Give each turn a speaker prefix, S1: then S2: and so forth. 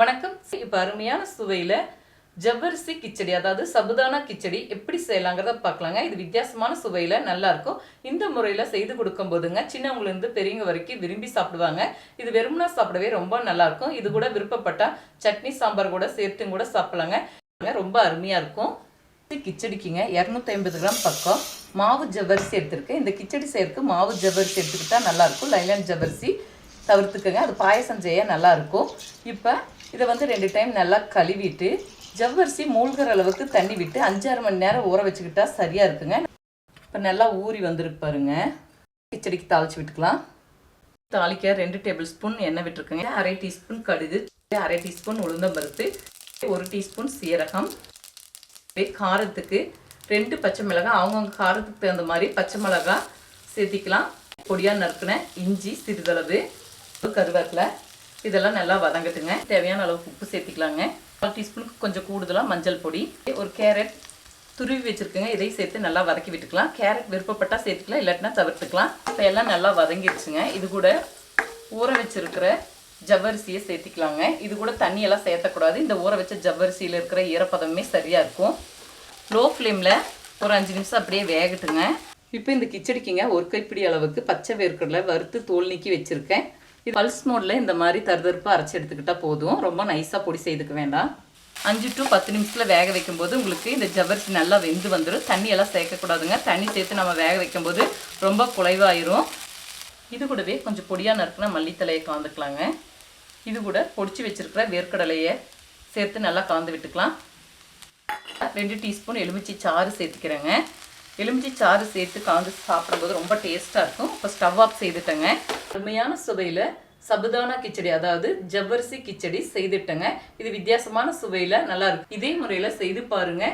S1: வணக்கம். இப்போ அருமையான சுவையில் ஜவ்வரிசி கிச்சடி அதாவது சபுதானா கிச்சடி எப்படி செய்யலாங்கிறத பார்க்கலாங்க. இது வித்தியாசமான சுவையில் நல்லாயிருக்கும் இந்த முறையில் செய்து கொடுக்கும் போதுங்க சின்னவங்கலேருந்து பெரியவங்க வரைக்கும் விரும்பி சாப்பிடுவாங்க. இது வெறும்னா சாப்பிடவே ரொம்ப நல்லாயிருக்கும் இது கூட விருப்பப்பட்டால் சட்னி சாம்பார் கூட சேர்த்தும் கூட சாப்பிடலாங்க. ரொம்ப அருமையாக இருக்கும். கிச்சடிக்குங்க. இரநூத்தி ஐம்பது கிராம் பக்கம் மாவு ஜவ்வரிசி எடுத்துருக்கேன். இந்த கிச்சடி செய்யறதுக்கு மாவு ஜவ்வரிசி எடுத்துக்கிட்டா நல்லாயிருக்கும் லைலான் ஜவ்வரிசி தவிர்த்துக்கங்க. அது பாயசம் செய்ய நல்லாயிருக்கும் இப்போ இதை வந்து ரெண்டு டைம் நல்லா கழுவிட்டு ஜவ்வரிசி மூழ்கிற அளவுக்கு தண்ணி விட்டு அஞ்சாறு மணி நேரம் ஊற வச்சுக்கிட்டா சரியாக இருக்குங்க. இப்போ நல்லா ஊறி வந்துருக்கு பாருங்க. கிச்சடிக்கு தாளிச்சு விட்டுக்கலாம். தாளிக்க ரெண்டு டேபிள் ஸ்பூன் எண்ணெய் விட்டுருக்குங்க. அரை டீஸ்பூன் கடுகு அரை டீஸ்பூன் உளுந்தம்பருத்து ஒரு டீஸ்பூன் சீரகம் காரத்துக்கு ரெண்டு பச்சை மிளகாய் அவங்கவுங்க காரத்துக்கு தகுந்த மாதிரி பச்சை மிளகாய் சேர்த்திக்கலாம். பொடியாக நறுக்கின இஞ்சி சிறிதளவு கருவேப்பிலை இதெல்லாம் நல்லா வதங்கட்டுங்க. தேவையான அளவு உப்பு சேர்த்திக்கலாங்க. கால் டீஸ்பூனுக்கு கொஞ்சம் கூடுதலாக மஞ்சள் பொடி. ஒரு கேரட் துருவி வச்சுருக்குங்க. இதையும் சேர்த்து நல்லா வதக்கி விட்டுக்கலாம். கேரட் விருப்பப்பட்டால் சேர்த்துக்கலாம். இல்லாட்டினா தவிர்த்துக்கலாம். இப்போ எல்லாம் நல்லா வதங்கிடுச்சுங்க இது கூட ஊற வச்சுருக்கிற ஜவ்வரிசியை சேர்த்திக்கலாங்க. இது கூட தண்ணியெல்லாம் சேர்த்தக்கூடாது. இந்த ஊற வச்ச ஜவ்வரிசியில் இருக்கிற ஈரப்பதமே சரியாக இருக்கும். லோ ஃப்ளேமில் ஒரு அஞ்சு நிமிஷம் அப்படியே வேகட்டுங்க. இப்போ இந்த கிச்சடிக்குங்க. ஒரு கைப்பிடி அளவுக்கு பச்சை வேர்க்கடலை வறுத்து தோல் நீக்கி வச்சுருக்கேன். இது பல்ஸ் மோடில் இந்த மாதிரி தருதருப்பாக அரைச்சி எடுத்துக்கிட்டால் போதும். ரொம்ப நைஸாக பொடி செய்துக்க வேண்டாம். அஞ்சு டு பத்து நிமிஷத்தில் வேக வைக்கும்போது உங்களுக்கு இந்த ஜவ்வரிசி நல்லா வெந்து வந்துடும் தண்ணியெல்லாம் சேர்க்கக்கூடாதுங்க. தண்ணி சேர்த்து நம்ம வேக வைக்கும்போது ரொம்ப குலைவாயிரும். இது கூடவே கொஞ்சம் பொடியாக நறுக்குனா மல்லித்தலையை கலந்துக்கலாங்க. இது கூட பொடிச்சு வச்சுருக்கிற வேர்க்கடலையை சேர்த்து நல்லா கலந்து விட்டுக்கலாம். ரெண்டு டீஸ்பூன் எலுமிச்சி சாறு சேர்த்துக்கிறேங்க. எலுமிச்சை சாறு சேர்த்து கலந்து சாப்பிடும்போது ரொம்ப டேஸ்ட்டாக இருக்கும். இப்போ ஸ்டவ் ஆஃப் செய்துட்டேங்க. அருமையான சுவையில் சபுதானா கிச்சடி அதாவது ஜவ்வரிசி கிச்சடி செய்துட்டேங்க. இது வித்தியாசமான சுவையில் நல்லா இருக்கும் இதே முறையில் செய்து பாருங்க.